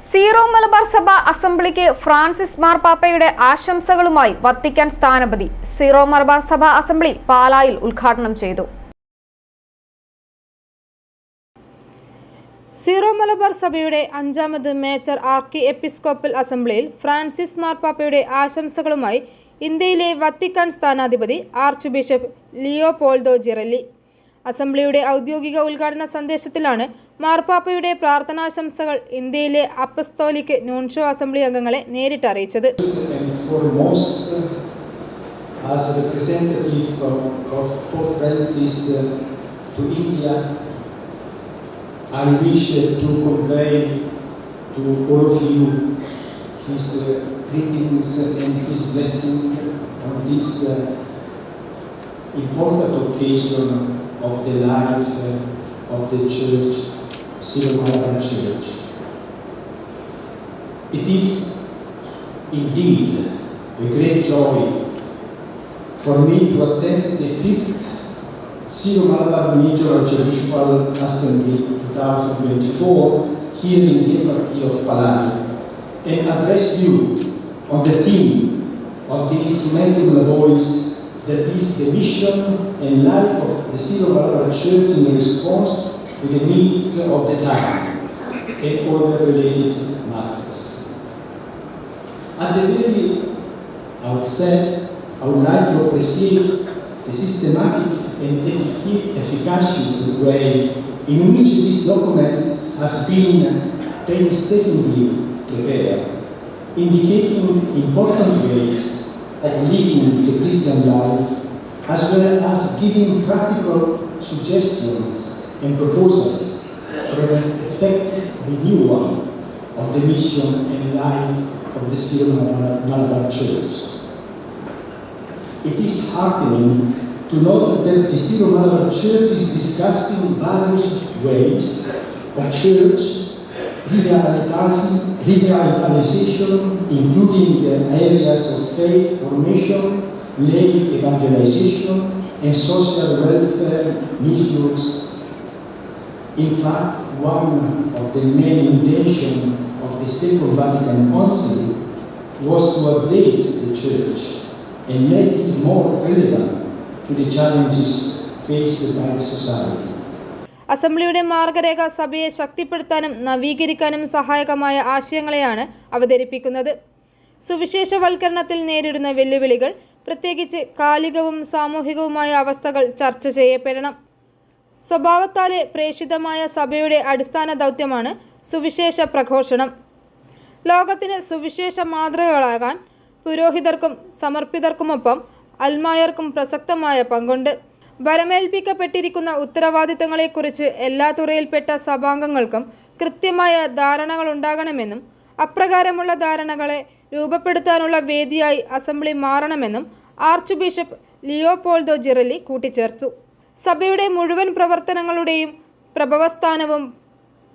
Zero Malabar സഭ അസംബ്ലിക്ക് Francis മാർപ്പാപ്പയുടെ ആശംസകളുമായി വത്തിക്കാൻ സ്ഥാനപതി സീറോ മലബാർ സഭ അസംബ്ലി പാലായിൽ ഉദ്ഘാടനം ചെയ്തു. സീറോ മലബാർ സഭയുടെ അഞ്ചാമത് മേജർ ആർക്കി എപ്പിസ്കോപ്പൽ അസംബ്ലിയിൽ ഫ്രാൻസിസ് മാർപ്പാപ്പയുടെ ആശംസകളുമായി ഇന്ത്യയിലെ വത്തിക്കാൻ സ്ഥാനാധിപതി archbishop Leopoldo Girelli അസംബ്ലിയുടെ ഔദ്യോഗിക ഉദ്ഘാടന സന്ദേശത്തിലാണ് മാർപ്പാപ്പയുടെ പ്രാർത്ഥനാശംസകൾ ഇന്ത്യയിലെ അപ്പസ്തോലിക് നോൺഷോ അസംബ്ലി അംഗങ്ങളെ നേരിട്ട് അറിയിച്ചത്. Important occasion. Of the life of the Church, Syro-Malabar Church. It is indeed a great joy for me to attend the fifth Syro Malabar Archbishopal Assembly 2024 here in the Eparchy of Palai and address you on the theme of the instrumental voice that is the mission and life of the Syro Malabar Church in response to the needs of the time and the related matters. At the very outset, I would like to appreciate the systematic and effic- efficacious way in which this document has been painstakingly prepared, indicating important ways of living the Christian life, as well as giving practical suggestions and proposals for an effective renewal of the mission and life of the Syro Malabar Church. It is heartening to note that the Syro Malabar Church is discussing various ways of church revitalization, including the areas of faith formation, lay evangelization, and social welfare measures. In fact, one of the main intentions of the Second Vatican Council was to update the Church and make it more relevant to the challenges faced by society. അസംബ്ലിയുടെ മാർഗരേഖ സഭയെ ശക്തിപ്പെടുത്താനും നവീകരിക്കാനും സഹായകമായ ആശയങ്ങളെയാണ് അവതരിപ്പിക്കുന്നത്. സുവിശേഷവൽക്കരണത്തിൽ നേരിടുന്ന വെല്ലുവിളികൾ പ്രത്യേകിച്ച് കാലികവും സാമൂഹികവുമായ അവസ്ഥകൾ ചർച്ച ചെയ്യപ്പെടണം. സ്വഭാവത്താലെ പ്രേഷിതമായ സഭയുടെ അടിസ്ഥാന ദൗത്യമാണ് സുവിശേഷ പ്രഘോഷണം. ലോകത്തിന് സുവിശേഷ മാതൃകകളാകാൻ പുരോഹിതർക്കും സമർപ്പിതർക്കുമൊപ്പം അൽമായർക്കും പ്രസക്തമായ പങ്കുണ്ട്. വരമേൽപ്പിക്കപ്പെട്ടിരിക്കുന്ന ഉത്തരവാദിത്തങ്ങളെക്കുറിച്ച് എല്ലാ തുറയിൽപ്പെട്ട സഭാംഗങ്ങൾക്കും കൃത്യമായ ധാരണകൾ ഉണ്ടാകണമെന്നും അപ്രകാരമുള്ള ധാരണകളെ രൂപപ്പെടുത്താനുള്ള വേദിയായി അസംബ്ലി മാറണമെന്നും ആർച്ച് ബിഷപ്പ് ലിയോപോൾദോ ജിറലി കൂട്ടിച്ചേർത്തു. സഭയുടെ മുഴുവൻ പ്രവർത്തനങ്ങളുടെയും പ്രഭവസ്ഥാനവും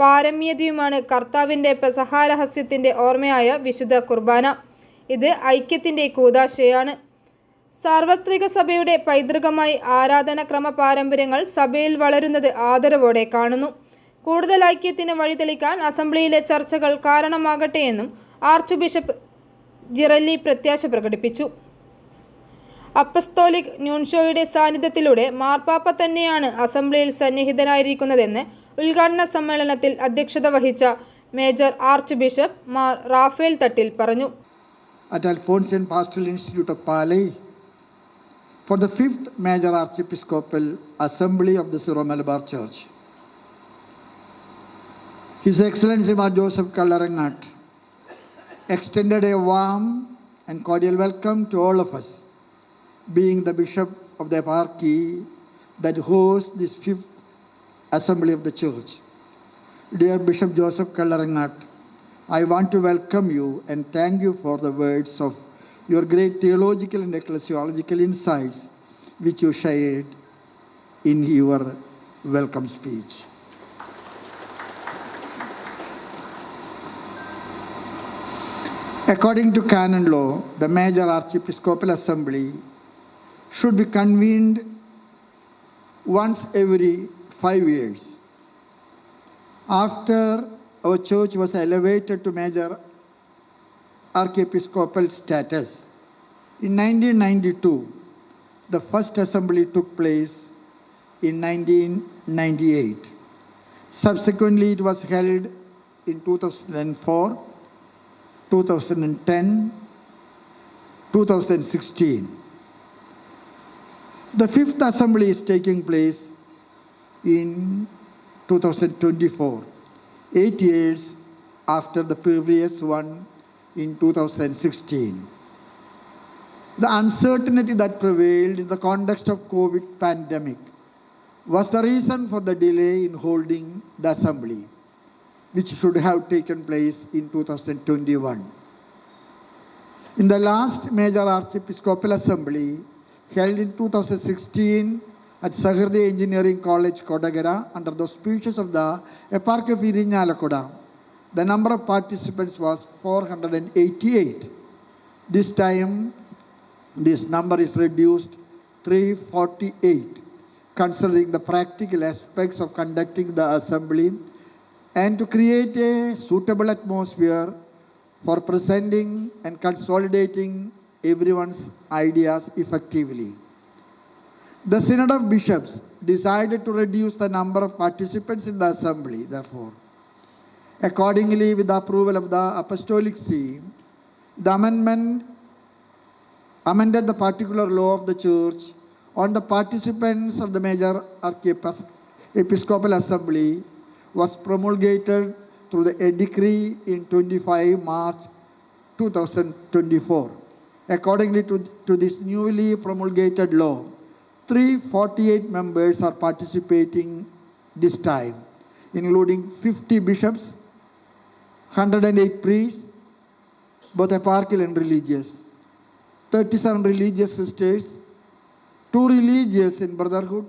പാരമ്യതയുമാണ് കർത്താവിന്റെ പെസഹാരഹസ്യത്തിന്റെ ഓർമ്മയായ വിശുദ്ധ കുർബാന. ഇത് ഐക്യത്തിന്റെ കൂതാശയാണ്. സാർവത്രിക സഭയുടെ പൈതൃകമായി ആരാധനക്രമ പാരമ്പര്യങ്ങൾ സഭയിൽ വളരുന്നത് ആദരവോടെ കാണുന്നു. കൂടുതൽ ഐക്യത്തിന് വഴിതെളിക്കാൻ അസംബ്ലിയിലെ ചർച്ചകൾ കാരണമാകട്ടെ എന്നും ആർച്ച് ബിഷപ്പ് ജിറല്ലി പ്രത്യാശ പ്രകടിപ്പിച്ചു. അപ്പസ്തോലിക് ന്യൂൻഷോയുടെ സാന്നിധ്യത്തിലൂടെ മാർപ്പാപ്പ തന്നെയാണ് അസംബ്ലിയിൽ സന്നിഹിതനായിരിക്കുന്നതെന്ന് ഉദ്ഘാടന സമ്മേളനത്തിൽ അധ്യക്ഷത വഹിച്ച major archbishop Mar Raphael Thattil പറഞ്ഞു. at and pastoral institute of Palay for the fifth major archiepiscopal assembly of the Syro Malabar Church. His Excellency Mar Joseph Kallarangat extended a warm and cordial welcome to all of us, being the Bishop of the eparchy that hosts this fifth assembly of the Church. Dear Bishop Joseph Kallarangat, I want to welcome you and thank you for the words of your great theological and ecclesiological insights which you shared in your welcome speech. According to canon law, the major archiepiscopal assembly should be convened once every five years. After our church was elevated to major archiepiscopal status. In 1992, the first assembly took place in 1998. Subsequently, it was held in 2004, 2010, 2016. The fifth assembly is taking place in 2024, eight years after the previous one in 2016. The uncertainty that prevailed in the context of COVID pandemic was the reason for the delay in holding the assembly, which should have taken place in 2021. In the last major archiepiscopal assembly held in 2016 at Sahardi Engineering College, Kodagara, under the auspices of the Eparchy of Irinyalakuda, the number of participants was 488. This time, this number is reduced 348, considering the practical aspects of conducting the assembly and to create a suitable atmosphere for presenting and consolidating everyone's ideas effectively. The Synod of Bishops decided to reduce the number of participants in the assembly, therefore. Accordingly, with the approval of the Apostolic See, the amendment amended the particular law of the Church on the participants of the major archiepiscopal assembly was promulgated through the, a decree in 25 March 2024. Accordingly to, to this newly promulgated law, 348 members are participating this time, including 50 bishops, 108 priests, both eparchial and religious, 37 religious sisters, two religious in brotherhood,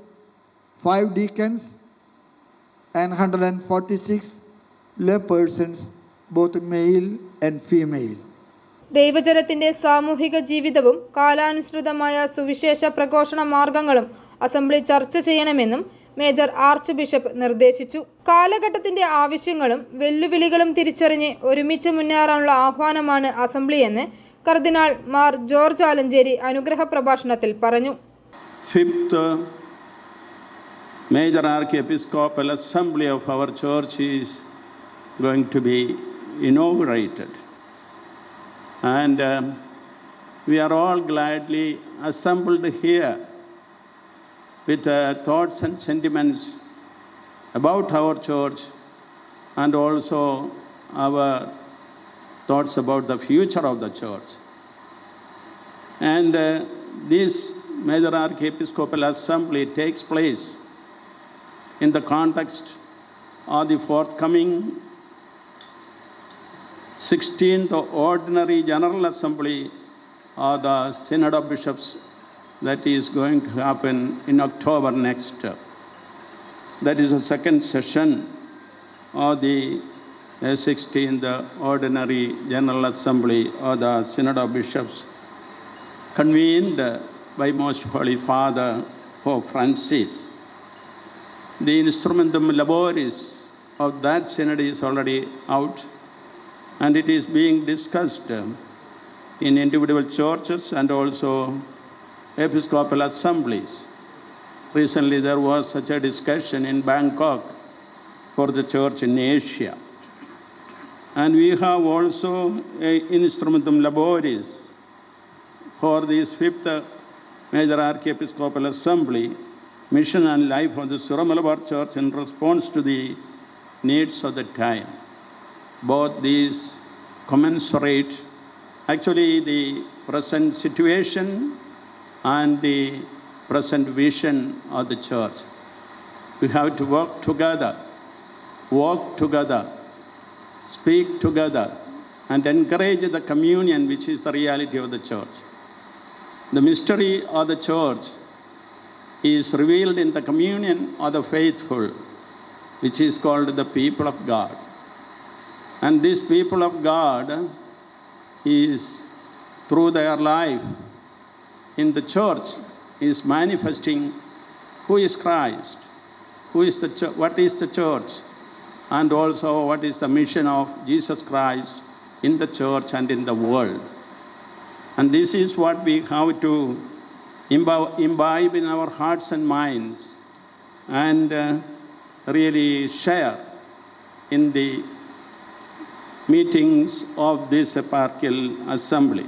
five deacons, and 146 lay persons, both male and female. ദൈവജനത്തിന്റെ സാമൂഹിക ജീവിതവും കാലാനുസൃതമായ സുവിശേഷ പ്രഘോഷണ മാർഗങ്ങളും assembly ചർച്ച ചെയ്യണമെന്നും major arch bishop നിർദ്ദേശിച്ചു. കാലഘട്ടത്തിന്റെ ആവശ്യങ്ങളും വെല്ലുവിളികളും തിരിച്ചറിഞ്ഞ് ഒരുമിച്ച് മുന്നേറാനുള്ള ആഹ്വാനമാണ് അസംബ്ലിയെന്ന് കർദിനാൾ മാർ ജോർജ് ആലഞ്ചേരി അനുഗ്രഹ പ്രഭാഷണത്തിൽ പറഞ്ഞു. Fifth major major episcopal assembly of our church is going to be inaugurated and we are all gladly assembled here with uh, thoughts and sentiments about our church and also our thoughts about the future of the church. And uh, this major archiepiscopal assembly takes place in the context of the forthcoming 16th Ordinary General Assembly of the Synod of Bishops that is going to happen in October next. That is the second session of the uh, 16th Ordinary General Assembly of the Synod of Bishops convened by Most Holy Father Pope Francis. The instrumentum laboris of that synod is already out and it is being discussed in individual churches and also episcopal assemblies. Recently, there was such a discussion in Bangkok for the church in Asia. And we have also a instrumentum laboris for this fifth uh, major archiepiscopal assembly, mission and life of the Surah Malabar Church in response to the needs of the time. Both these commensurate actually the present situation and the present vision of the church. We have to work together, walk together, speak together, and encourage the communion, which is the reality of the church. The mystery of the church is revealed in the communion of the faithful, which is called the people of God. And this people of God is through their life in the church is manifesting who is Christ, who is the church, what is the church, and also what is the mission of Jesus Christ in the church and in the world. And this is what we have to imbibe, in our hearts and minds and uh, really share in the meetings of this eparchal assembly.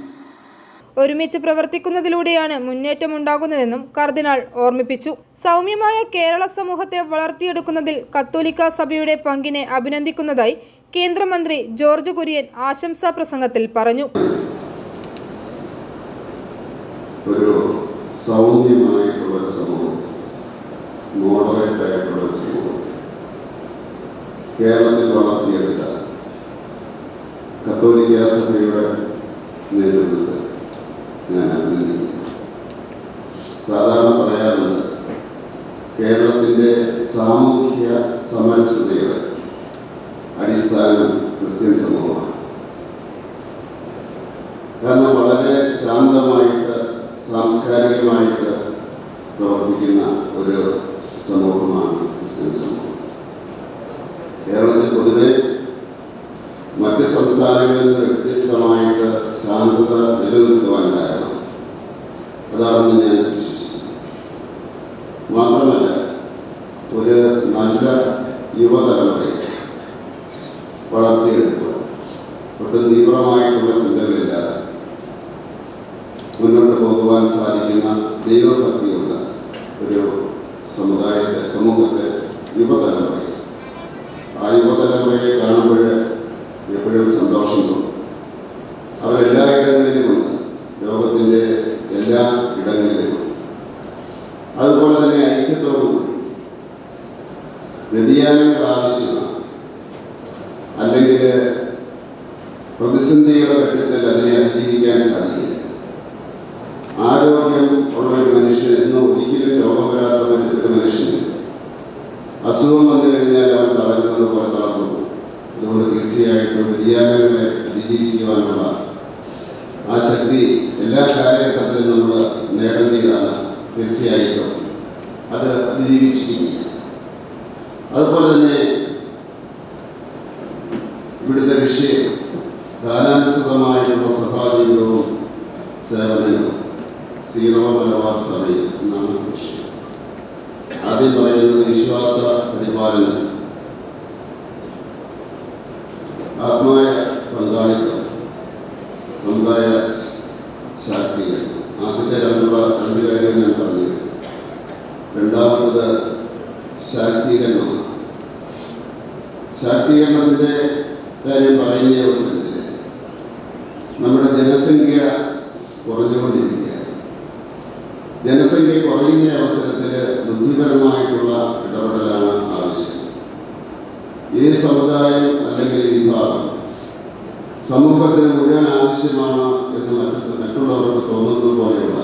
ഒരുമിച്ച് പ്രവർത്തിക്കുന്നതിലൂടെയാണ് മുന്നേറ്റമുണ്ടാകുന്നതെന്നും കർദിനാൾ ഓർമ്മിപ്പിച്ചു. സൗമ്യമായ കേരള സമൂഹത്തെ വളർത്തിയെടുക്കുന്നതിൽ കത്തോലിക്ക സഭയുടെ പങ്കിനെ അഭിനന്ദിക്കുന്നതായി കേന്ദ്രമന്ത്രി George Kurian ആശംസാ പ്രസംഗത്തിൽ പറഞ്ഞു. ഒരു ഒരു സമൂഹം കേരളത്തിൽ വളർത്തിയെടുത്ത കത്തോലിക്ക സഭയുടെ നേതൃത്വത്തിൽ സാമൂഹ്യ സമരസതയുടെ അടിസ്ഥാനം ക്രിസ്ത്യൻ സമൂഹമാണ്. കാരണം വളരെ ശാന്തമായിട്ട് സാംസ്കാരികമായിട്ട് പ്രവർത്തിക്കുന്ന ഒരു സമൂഹമാണ് ക്രിസ്ത്യൻ സമൂഹം. കേരളത്തിൽ പൊതുവെ മറ്റ് സംസ്ഥാനങ്ങളിൽ നിന്ന് വ്യത്യസ്തമായിട്ട് ശാന്തത നിലനിർത്തുവാൻ കാരണം അതാണെന്ന് ഞാൻ വിശ്വസിക്കുന്നു. മാത്രമല്ല നല്ല യുവതലമുറയെ വളർത്തിയെടുക്കുക. ഒട്ടും തീവ്രമായിട്ടുള്ള ചിന്തകളില്ലാതെ മുന്നോട്ട് പോകുവാൻ സാധിക്കുന്ന ദൈവഭക്തിയുള്ള ഒരു സമുദായത്തെ സമൂഹത്തെ യുവതലമുറയെ ആ യുവതലമുറയെ കാണുമ്പോൾ എപ്പോഴും സന്തോഷം തോന്നും അവരെല്ലാ ഇടങ്ങളിലുമുണ്ട് ലോകത്തിന്റെ എല്ലാ ഇടങ്ങളിലുമുണ്ട് അതുപോലെ തന്നെ ഐക്യത്തോടുകൂടി വ്യതിയാനങ്ങൾ ആവശ്യമാണ്. അല്ലെങ്കിൽ പ്രതിസന്ധിയുടെ ഘട്ടത്തിൽ അതിനെ അതിജീവിക്കാൻ സാധിക്കില്ല. ആരോഗ്യം ഉള്ള ഒരു മനുഷ്യൻ എന്നും ഒരിക്കലും രോഗം വരാത്ത ഒരു- മനുഷ്യന് അസുഖം വന്നു കഴിഞ്ഞാൽ അവൻ തളരുന്നത് പോലെ തളർന്നു. അതുകൊണ്ട് തീർച്ചയായിട്ടും വ്യതിയാനങ്ങളെ അതിജീവിക്കുവാനുള്ള ആ ശക്തി എല്ലാ കാലഘട്ടത്തിലും നമ്മൾ നേടേണ്ടതാണ്. തീർച്ചയായിട്ടും. അത് അതിജീവിച്ചിരിക്കുക അതുപോലെ തന്നെ ഇവിടുത്തെ വിഷയം കാലാനുസൃതമായിട്ടുള്ള സഭാജീവിതവും സേവനങ്ങളും സീറോ മലബാർ സഭയിൽ എന്നാണ് വിഷയം ആദ്യം പറയുന്നത് വിശ്വാസ പരിപാലനം. ആത്മായ ഈ സമുദായം അല്ലെങ്കിൽ ഈ വിഭാഗം സമൂഹത്തിന് മുഴുവൻ ആവശ്യമാണ് എന്ന് മറ്റു മറ്റുള്ളവർക്ക് തോന്നുന്നത് പോലെയുള്ള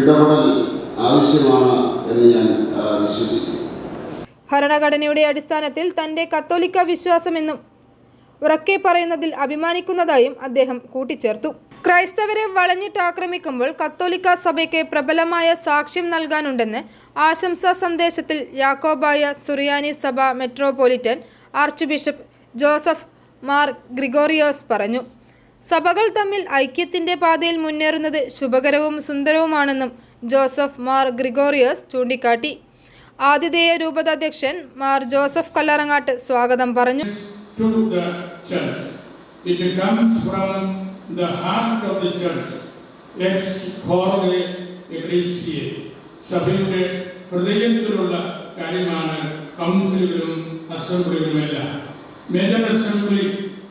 ഇടപെടൽ ആവശ്യമാണ് എന്ന് ഞാൻ വിശ്വസിക്കുന്നു. ഭരണഘടനയുടെ അടിസ്ഥാനത്തിൽ തന്റെ കത്തോലിക്ക വിശ്വാസമെന്നും ഉറക്കെ പറയുന്നതിൽ അഭിമാനിക്കുന്നതായും അദ്ദേഹം കൂട്ടിച്ചേർത്തു. ക്രൈസ്തവരെ വളഞ്ഞിട്ട് ആക്രമിക്കുമ്പോൾ കത്തോലിക്ക സഭയ്ക്ക് പ്രബലമായ സാക്ഷ്യം നൽകാനുണ്ടെന്ന് ആശംസാ സന്ദേശത്തിൽ യാക്കോബായ സുറിയാനി സഭ metropolitan archbishop Joseph Mar Gregorios പറഞ്ഞു. സഭകൾ തമ്മിൽ ഐക്യത്തിന്റെ പാതയിൽ മുന്നേറുന്നത് ശുഭകരവും സുന്ദരവുമാണെന്നും ജോസഫ് മാർ ഗ്രിഗോറിയോസ് ചൂണ്ടിക്കാട്ടി. ആതിഥേയ രൂപതാധ്യക്ഷൻ മാർ ജോസഫ് കല്ലറങ്ങാട്ട് സ്വാഗതം പറഞ്ഞു. To the heart of the church, എക്സ് corde ecclesiae. സഭയുടെ ഹൃദയത്തിലുള്ള കാര്യമാണ് കൗൺസിലുകളും അസംബ്ലികളുമെല്ലാം. മേജർ അസംബ്ലി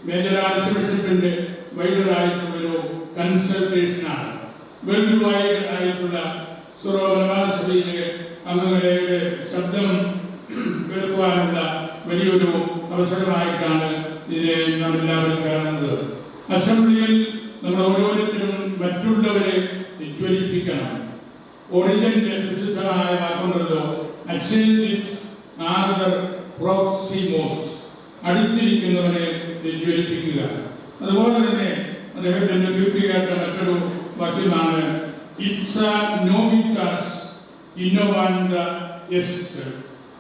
മേജർ ആർച്ച് ബിഷപ്പിന്റെ വൈഡറായിട്ടുള്ളൊരു കൺസൾട്ടേഷനാണ്. വേൾഡ് വൈഡ് ആയിട്ടുള്ള സുറോബർമാർ അംഗങ്ങളുടെ ശബ്ദം കേൾക്കുവാനുള്ള വലിയൊരു അവസരമായിട്ടാണ് ഇതിനെ നാം എല്ലാവരും കാണുന്നത്. അസംബ്ലിയിൽ നമ്മൾ ഓരോരുത്തരും മറ്റുള്ളവരെ ജ്വലിപ്പിക്കണം ഒറിജിന്റെ പ്രസിദ്ധമായ വാക്കുണ്ടല്ലോ പ്രോക്സിമോസ്. അടുത്തിരിക്കുന്നവനെ ജ്വലിപ്പിക്കുക അതുപോലെ തന്നെ അദ്ദേഹത്തിന്റെ കീർത്തികേട്ട മറ്റൊരു വാക്യമാണ് ഇറ്റ്സ നോമിറ്റാസ് ഇന്നോവാൻഡ എസ്റ്റ്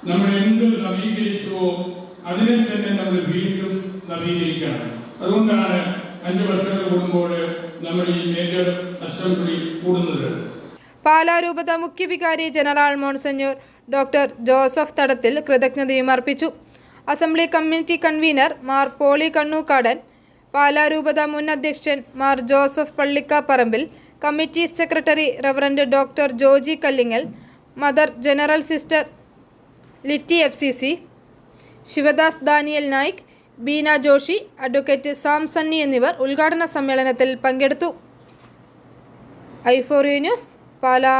നമ്മൾ എന്ത് നവീകരിച്ചുവോ അതിനെ തന്നെ നമ്മൾ വീണ്ടും നവീകരിക്കണം. അതുകൊണ്ടാണ് അഞ്ച് വർഷങ്ങൾ കൂടുമ്പോൾ നമ്മുടെ ഈ മേജർ അസംബ്ലി കൂടുന്നത്. പാലാ രൂപത മുഖ്യവികാരി general Monsignor doctor Joseph Thadathil കൃതജ്ഞതയും അർപ്പിച്ചു. Assembly community convener Mar Poly Kannookadan പാലാരൂപത മുൻ അധ്യക്ഷൻ Mar Joseph Pallikkaparambil committee secretary reverend doctor Joji Kallingal mother general sister Litty F C C Sivadas Daniel Naik Beena Joshi advocate Samsunny എന്നിവർ ഉദ്ഘാടന സമ്മേളനത്തിൽ പങ്കെടുത്തു. ഐഫോറിയ news Pala.